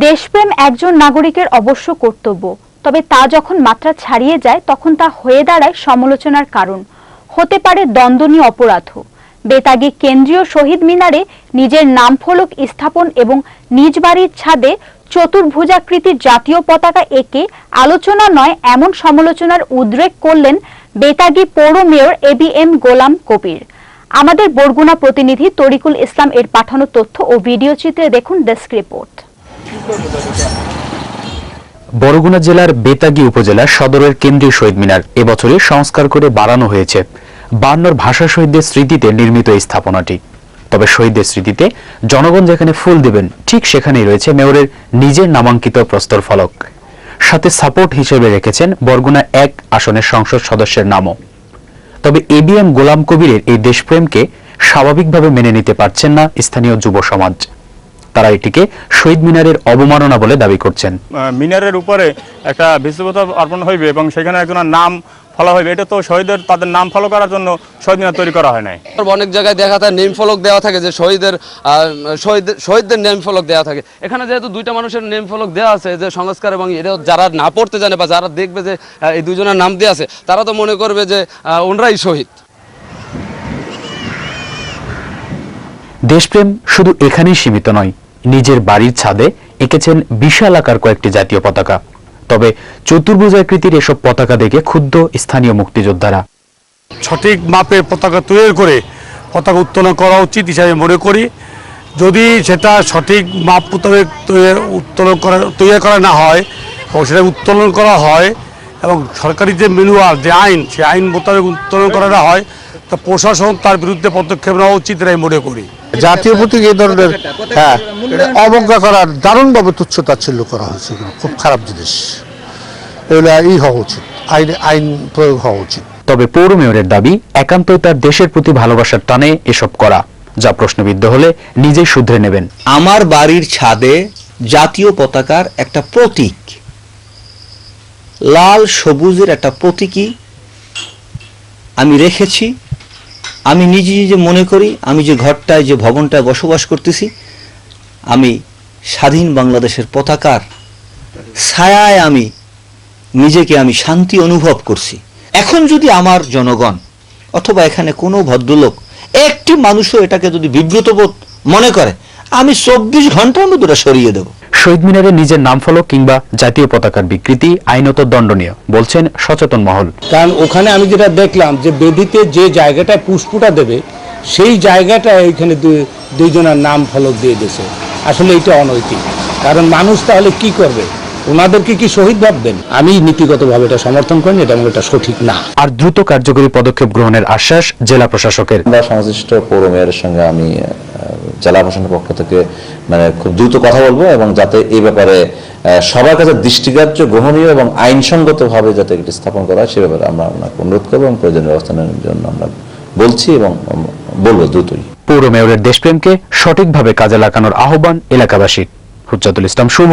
দেশপ্রেম একজন নাগরিকের অবশ্য কর্তব্য, তবে তা যখন মাত্রা ছাড়িয়ে যায়, তখন তা হয়ে দাঁড়ায় সমালোচনার কারণ। হতে পারে দণ্ডনীয় অপরাধও বেতাগী কেন্দ্রীয় শহীদ মিনারে নিজের নাম ফলক স্থাপন এবং নিজ বাড়ির ছাদে চতুর্ভুজাকৃতির জাতীয় পতাকা এঁকে আলোচনা নয় এমন সমালোচনার উদ্রেক করলেন বেতাগী পৌর mayor A B M Golam Kabir. আমাদের বরগুনা প্রতিনিধি তরিকুল ইসলাম এর পাঠানো তথ্য ও ভিডিও চিত্রে দেখুন ডেস্ক রিপোর্ট। বরগুনা জেলার বেতাগী উপজেলার সদরের কেন্দ্রীয় শহীদ মিনার এবছরে সংস্কার করে বাড়ানো হয়েছে। বান্নর ভাষা শহীদদের স্মৃতিতে নির্মিত এই স্থাপনাটি। তবে শহীদদের স্মৃতিতে জনগণ যেখানে ফুল দেবেন, ঠিক সেখানেই রয়েছে মেয়রের নিজের নামাঙ্কিত প্রস্তর ফলক। সাথে সাপোর্ট হিসেবে রেখেছেন বরগুনা এক আসনের সংসদ সদস্যের নামও। তবে এবিএম গোলাম কবিরের এই দেশপ্রেমকে স্বাভাবিকভাবে মেনে নিতে পারছেন না স্থানীয় যুব সমাজ। তারা এটিকে শহীদ মিনারের অবমাননা বলে দাবি করছেন। আহ, মিনারের উপরে একটা বিশ্ববতা অর্পণ হইবে এবং সেখানে একজনের নাম ফলো হইবে। এটা তো শহীদের তাদের নাম ফলো করার জন্য শহীদ মিনার তৈরি করা হয় নাই। অনেক জায়গায় দেখা যায় নেম ফলক দেওয়া থাকে যে শহীদের শহীদ শহীদদের নেম ফলক দেওয়া থাকে। এখানে যেহেতু দুইটা মানুষের নেম ফলক দেওয়া আছে যে সংস্কার এবং এটা যারা না পড়তে জানে বা যারা দেখবে যে এই দুজনের নাম দেওয়া আছে তারা তো মনে করবে যে আহ, ওনরাই শহীদ। দেশপ্রেম শুধু এখানেই সীমিত নয় নিজের বাড়ির ছাদে এঁকেছেন বিশাল আকার কয়েকটি জাতীয় পতাকা। তবে চতুর্ভুজাকৃতির এসব পতাকা দেখে ক্ষুব্ধ স্থানীয় মুক্তিযোদ্ধারা। সঠিক মাপে পতাকা তৈরি করে পতাকা উত্তোলন করা উচিত হিসাবে মনে করি। যদি সেটা সঠিক মাপ মোতাবেক উত্তোলন করা, তৈরি করা না হয় এবং সেটা উত্তোলন করা হয় এবং সরকারি যে ম্যানুয়াল যে আইন, সেই আইন মোতাবেক উত্তোলন করা না হয় তা প্রশাসন তার বিরুদ্ধে পদক্ষেপ নেওয়া উচিত এটাই মনে করি। জাতীয় প্রতীক এই ধরনের হ্যাঁ অবজ্ঞা করার দারুণভাবে তুচ্ছ তাচ্ছিল্য করা হয়েছে খুব খারাপ জিনিস। এগুলো ই হওয়া উচিত আইন আইন প্রয়োগ হওয়া উচিত। তবে পৌর মেয়রের দাবি একান্তই তার দেশের প্রতি ভালোবাসার টানে এসব করা। যা প্রশ্নবিদ্ধ হলে নিজেই শুধরে নেবেন। আমার বাড়ির ছাদে জাতীয় পতাকার একটা প্রতীক। লাল সবুজের একটা প্রতীকী আমি রেখেছি। আমি নিজে নিজে মনে করি, আমি যে ঘরটায়, যে ভবনটায় বসবাস করতেছি, আমি স্বাধীন বাংলাদেশের পতাকার ছায়ায় আমি নিজেকে আমি শান্তি অনুভব করছি। এখন যদি আমার জনগণ অথবা এখানে কোনো ভদ্রলোক, একটি মানুষও এটাকে যদি বিব্রতবোধ মনে করে, আমি চব্বিশ ঘণ্টার মধ্যে সরিয়ে দেবো। শহীদ মিনারে নিজের নাম ফলক কিংবা জাতীয় পতাকার বিকৃতি আইনত দণ্ডনীয়, বলছেন সচেতন মহল। কারণ ওখানে আমি যেটা দেখলাম যে বেদিতে যে জায়গাটায় পুষ্পটা দেবে, সেই জায়গাটা ওইখানে দুই- দুইজনের নাম ফলক দিয়ে দিয়েছে। আসলে এটা অনৈতিক। কারণ মানুষ তাহলে কি করবে? ওনাদেরকে কি শহীদ ভাববেন? আমি নীতিগতভাবে এটা সমর্থন করি এটা এবং এটা সঠিক না। আর দ্রুত কার্যকরী পদক্ষেপ গ্রহণের আশ্বাস জেলা প্রশাসকের। আমরা সংশ্লিষ্ট পৌর মেয়রের সঙ্গে আমি জেলা প্রশাসনের পক্ষ থেকে মানে খুব দ্রুত কথা বলব এবং যাতে এই ব্যাপারে সবার কাছে দৃষ্টিগ্রাহ্য গ্রহণীয় এবং আইনসঙ্গতভাবে যাতে এটি স্থাপন করা হয় সে ব্যাপারে আমরা আপনাকে অনুরোধ করব এবং প্রয়োজনীয় ব্যবস্থা নেওয়ার জন্য আমরা বলছি এবং বলব দ্রুতই। পৌর মেয়রের দেশপ্রেমকে সঠিকভাবে কাজে লাগানোর আহ্বান এলাকাবাসীর। Hujjatul Islam Shuvo